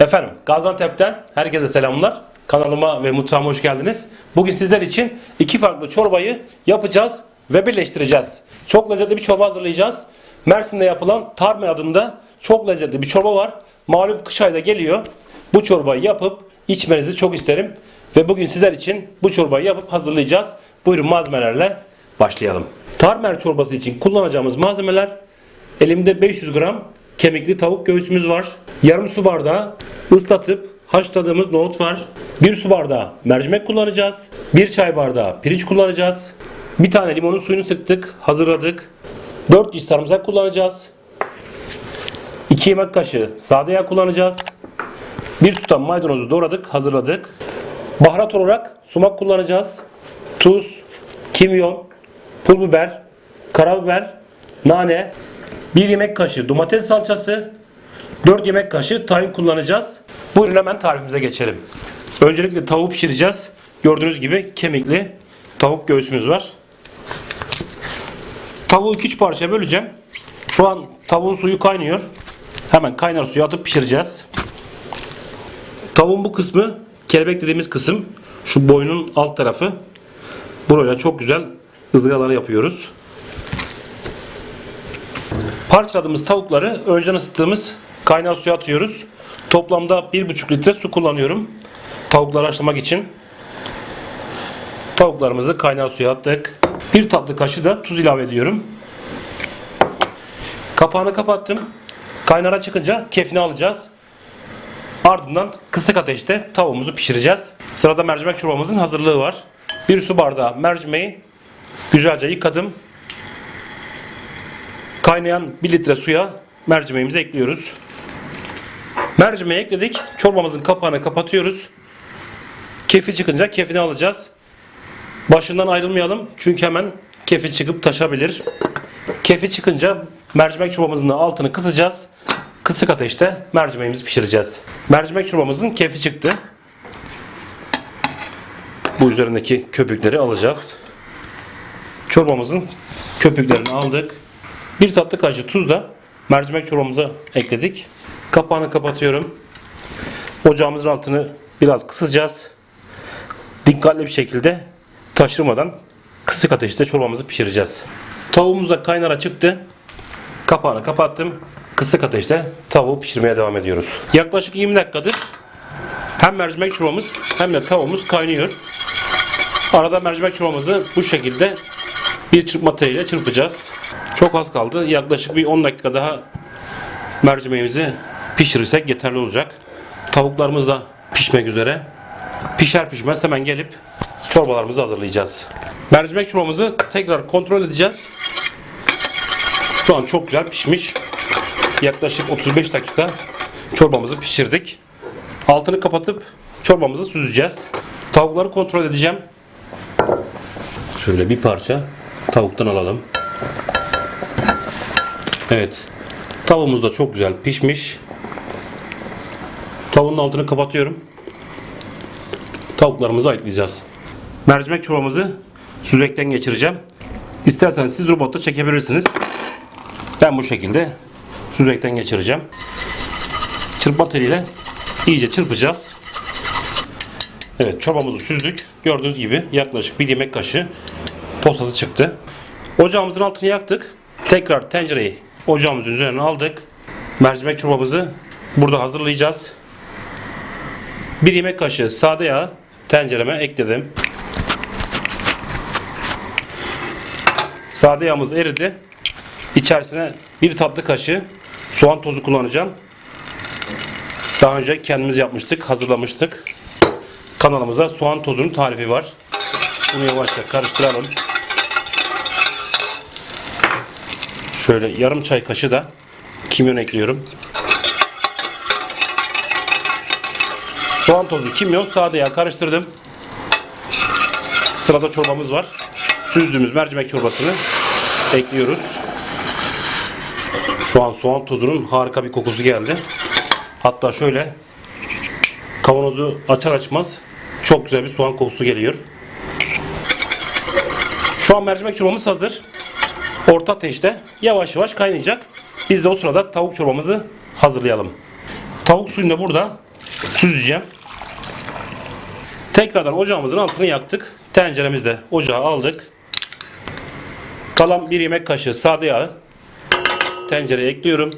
Efendim Gaziantep'ten herkese selamlar. Kanalıma ve mutfağıma hoş geldiniz. Bugün sizler için iki farklı çorbayı yapacağız ve birleştireceğiz. Çok lezzetli bir çorba hazırlayacağız. Mersin'de yapılan tarme adında çok lezzetli bir çorba var. Malum kış ayda geliyor. Bu çorbayı yapıp içmenizi çok isterim. Ve bugün sizler için bu çorbayı yapıp hazırlayacağız. Buyurun malzemelerle başlayalım. Tarmer çorbası için kullanacağımız malzemeler Elimde 500 gram kemikli tavuk göğsümüz var. Yarım su bardağı ıslatıp haşladığımız nohut var. 1 su bardağı mercimek kullanacağız. 1 çay bardağı pirinç kullanacağız. Bir tane limonun suyunu sıktık, hazırladık. 4 diş sarımsak kullanacağız. 2 yemek kaşığı sade yağ kullanacağız. 1 tutam maydanozu doğradık, hazırladık. Baharat olarak sumak kullanacağız. Tuz, kimyon, pul biber, karabiber, nane, 1 yemek kaşığı domates salçası, 4 yemek kaşığı tahin kullanacağız. Buyurun hemen tarifimize geçelim. Öncelikle tavuğu pişireceğiz. Gördüğünüz gibi kemikli tavuk göğsümüz var. Tavuğu 2-3 parçaya böleceğim. Şu an tavuğun suyu kaynıyor. Hemen kaynar suya atıp pişireceğiz. Tavuğun bu kısmı kelebek dediğimiz kısım. Şu boynun alt tarafı. Burayla çok güzel ızgaralar yapıyoruz. Parçaladığımız tavukları önceden ısıttığımız kaynar suya atıyoruz. Toplamda 1,5 litre su kullanıyorum. Tavukları haşlamak için. Tavuklarımızı kaynar suya attık. Bir tatlı kaşığı da tuz ilave ediyorum. Kapağını kapattım. Kaynara çıkınca kefini alacağız. Ardından kısık ateşte tavuğumuzu pişireceğiz. Sırada mercimek çorbamızın hazırlığı var. Bir su bardağı mercimeği güzelce yıkadım. Kaynayan 1 litre suya mercimeğimizi ekliyoruz. Mercimeği ekledik. Çorbamızın kapağını kapatıyoruz. Kefi çıkınca kefini alacağız. Başından ayrılmayalım. Çünkü hemen kefi çıkıp taşabilir. Kefi çıkınca mercimek çorbamızın altını kısacağız. Kısık ateşte mercimeğimizi pişireceğiz. Mercimek çorbamızın kefi çıktı. Bu üzerindeki köpükleri alacağız. Çorbamızın köpüklerini aldık. Bir tatlı kaşığı tuz da mercimek çorbamıza ekledik. Kapağını kapatıyorum. Ocağımızın altını biraz kısacağız. Dikkatli bir şekilde taşırmadan kısık ateşte çorbamızı pişireceğiz. Tavuğumuz da kaynara çıktı. Kapağını kapattım. Kısık ateşte tavuğu pişirmeye devam ediyoruz. Yaklaşık 20 dakikadır hem mercimek çorbamız hem de tavuğumuz kaynıyor. Arada mercimek çorbamızı bu şekilde bir çırpma teliyle çırpacağız. Çok az kaldı. Yaklaşık bir 10 dakika daha mercimeğimizi pişirirsek yeterli olacak. Tavuklarımız da pişmek üzere. Pişer pişmez hemen gelip çorbalarımızı hazırlayacağız. Mercimek çorbamızı tekrar kontrol edeceğiz. Şu an çok güzel pişmiş. Yaklaşık 35 dakika çorbamızı pişirdik. Altını kapatıp çorbamızı süzeceğiz. Tavukları kontrol edeceğim. Şöyle bir parça tavuktan alalım. Evet. Tavuğumuz da çok güzel pişmiş. Tavuğun altını kapatıyorum. Tavuklarımızı ayıklayacağız. Mercimek çorbamızı süzekten geçireceğim. İsterseniz siz robotta çekebilirsiniz. Ben bu şekilde süzekten geçireceğim. Çırpma teliyle iyice çırpacağız. Evet çorbamızı süzdük. Gördüğünüz gibi yaklaşık bir yemek kaşığı posası çıktı. Ocağımızın altını yaktık. Tekrar tencereyi ocağımızın üzerine aldık. Mercimek çorbamızı burada hazırlayacağız. Bir yemek kaşığı sade yağ tencereme ekledim. Sade yağımız eridi. İçerisine bir tatlı kaşığı soğan tozu kullanacağım. Daha önce kendimiz yapmıştık, hazırlamıştık. Kanalımızda soğan tozunun tarifi var. Bunu yavaşça karıştıralım. Şöyle yarım çay kaşığı da kimyon ekliyorum. Soğan tozu, kimyon, sade yağ karıştırdım. Sırada çorbamız var. Süzdüğümüz mercimek çorbasını ekliyoruz. Şu an soğan tozunun harika bir kokusu geldi. Hatta şöyle kavanozu açar açmaz çok güzel bir soğan kokusu geliyor. Şu an mercimek çorbamız hazır. Orta ateşte yavaş yavaş kaynayacak. Biz de o sırada tavuk çorbamızı hazırlayalım. Tavuk suyunu da burada süzeceğim. Tekrardan ocağımızın altını yaktık. Tenceremizde ocağa aldık. Kalan bir yemek kaşığı sade yağı tencereye ekliyorum.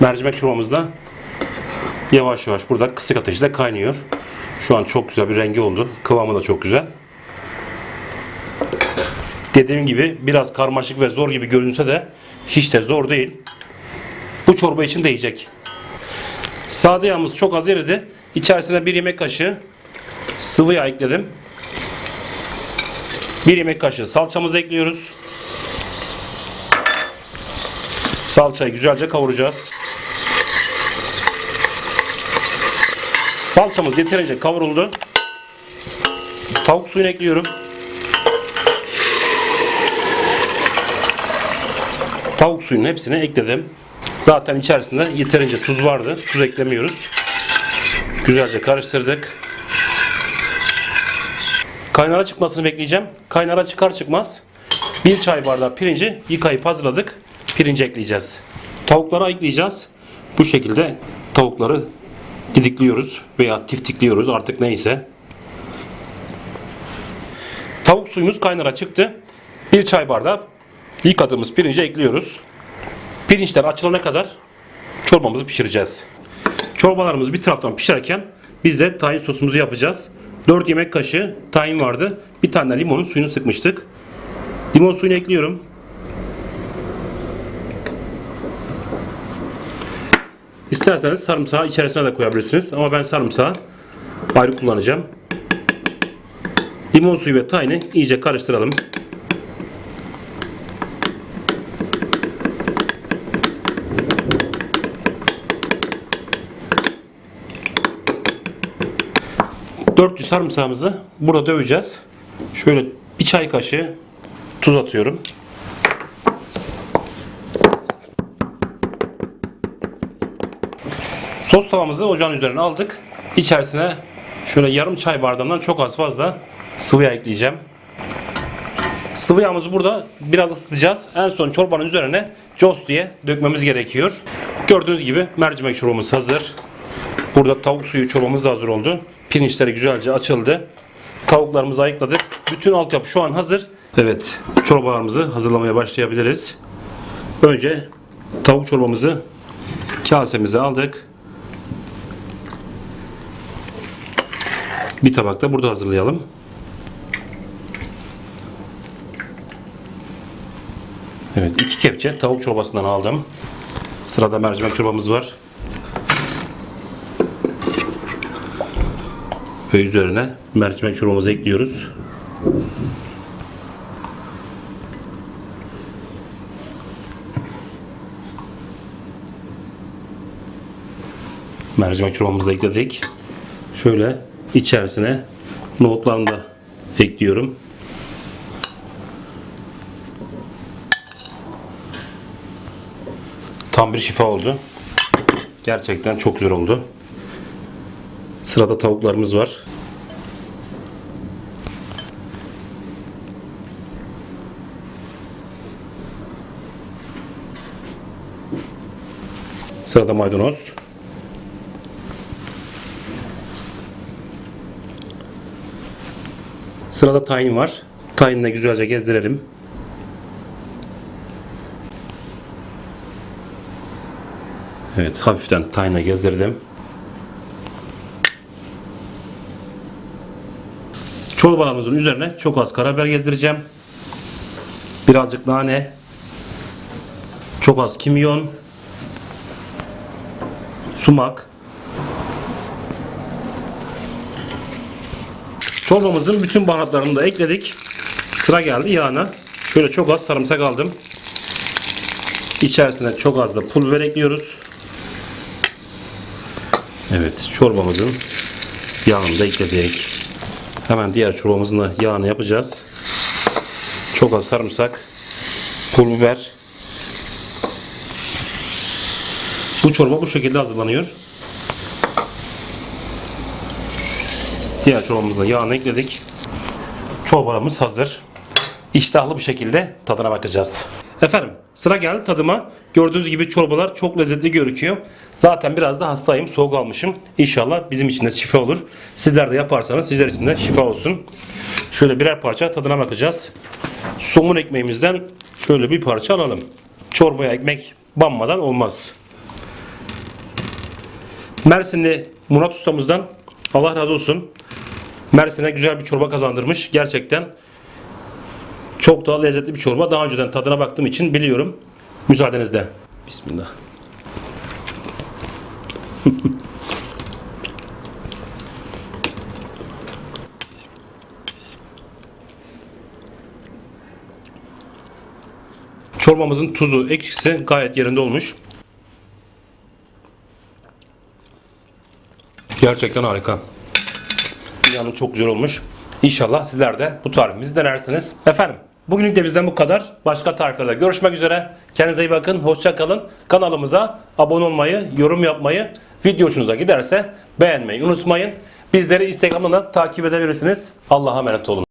Mercimek çorbamız da yavaş yavaş burada kısık ateşte kaynıyor. Şu an çok güzel bir rengi oldu. Kıvamı da çok güzel. Dediğim gibi biraz karmaşık ve zor gibi görünse de hiç de zor değil. Bu çorba için değecek. Sade yağımız çok az eridi. İçerisine bir yemek kaşığı sıvı yağ ekledim. Bir yemek kaşığı salçamızı ekliyoruz. Salçayı güzelce kavuracağız. Salçamız yeterince kavruldu. Tavuk suyunu ekliyorum. Tavuk suyunun hepsini ekledim. Zaten içerisinde yeterince tuz vardı. Tuz eklemiyoruz. Güzelce karıştırdık. Kaynara çıkmasını bekleyeceğim. Kaynara çıkar çıkmaz bir çay bardağı pirinci yıkayıp hazırladık. Pirinci ekleyeceğiz. Tavukları ayıklayacağız. Bu şekilde tavukları didikliyoruz veya tiftikliyoruz artık neyse. Tavuk suyumuz kaynara çıktı. Bir çay bardağı yıkadığımız pirinci ekliyoruz. Pirinçler açılana kadar çorbamızı pişireceğiz. Çorbalarımız bir taraftan pişerken biz de tahin sosumuzu yapacağız. 4 yemek kaşığı tahin vardı. Bir tane limonun suyunu sıkmıştık. Limon suyunu ekliyorum. İsterseniz sarımsağı içerisine de koyabilirsiniz. Ama ben sarımsağı ayrı kullanacağım. Limon suyu ve tahini iyice karıştıralım. Dörtlü sarımsağımızı burada döveceğiz. Şöyle bir çay kaşığı tuz atıyorum. Sos tavamızı ocağın üzerine aldık. İçerisine şöyle yarım çay bardağından çok az fazla sıvı yağ ekleyeceğim. Sıvı yağımızı burada biraz ısıtacağız. En son çorbanın üzerine cos diye dökmemiz gerekiyor. Gördüğünüz gibi mercimek çorbamız hazır. Burada tavuk suyu çorbamız da hazır oldu. Pirinçleri güzelce açıldı. Tavuklarımızı ayıkladık. Bütün altyapı şu an hazır. Evet, çorbalarımızı hazırlamaya başlayabiliriz. Önce tavuk çorbamızı kasemize aldık. Bir tabak da burada hazırlayalım. Evet, iki kepçe tavuk çorbasından aldım. Sırada mercimek çorbamız var. Ve üzerine mercimek çorbamızı ekliyoruz. Mercimek çorbamızı ekledik. Şöyle içerisine nohutlarını da ekliyorum. Tam bir şifa oldu. Gerçekten çok güzel oldu. Sırada tavuklarımız var. Sırada maydanoz. Sırada tahin var. Tahinle güzelce gezdirelim. Evet, hafiften tahinle gezdirdim. Çorbalarımızın üzerine çok az karabiber gezdireceğim. Birazcık nane. Çok az kimyon. Sumak. Çorbamızın bütün baharatlarını da ekledik. Sıra geldi yağına. Şöyle çok az sarımsak aldım. İçerisine çok az da pul biber ekliyoruz. Evet çorbamızın yağını da ekledik. Hemen diğer çorbamızın da yağını yapacağız. Çok az sarımsak, pul biber. Bu çorba bu şekilde hazırlanıyor. Diğer çorbamızın yağını ekledik. Çorbalarımız hazır. İştahlı bir şekilde tadına bakacağız. Efendim sıra geldi tadıma. Gördüğünüz gibi çorbalar çok lezzetli gözüküyor. Zaten biraz da hastayım. Soğuk almışım. İnşallah bizim için de şifa olur. Sizler de yaparsanız sizler için de şifa olsun. Şöyle birer parça tadına bakacağız. Somun ekmeğimizden şöyle bir parça alalım. Çorbaya ekmek banmadan olmaz. Mersinli Murat ustamızdan Allah razı olsun. Mersin'e güzel bir çorba kazandırmış. Gerçekten çok da lezzetli bir çorba. Daha önceden tadına baktığım için biliyorum. Müsaadenizle. Bismillah. Çorbamızın tuzu, ekşisi gayet yerinde olmuş. Gerçekten harika. Yani çok güzel olmuş. İnşallah sizler de bu tarifimizi denersiniz. Efendim bugünlük de bizden bu kadar. Başka tariflerde görüşmek üzere. Kendinize iyi bakın. Hoşça kalın. Kanalımıza abone olmayı, yorum yapmayı, video hoşunuza giderse beğenmeyi unutmayın. Bizleri Instagram'dan da takip edebilirsiniz. Allah'a emanet olun.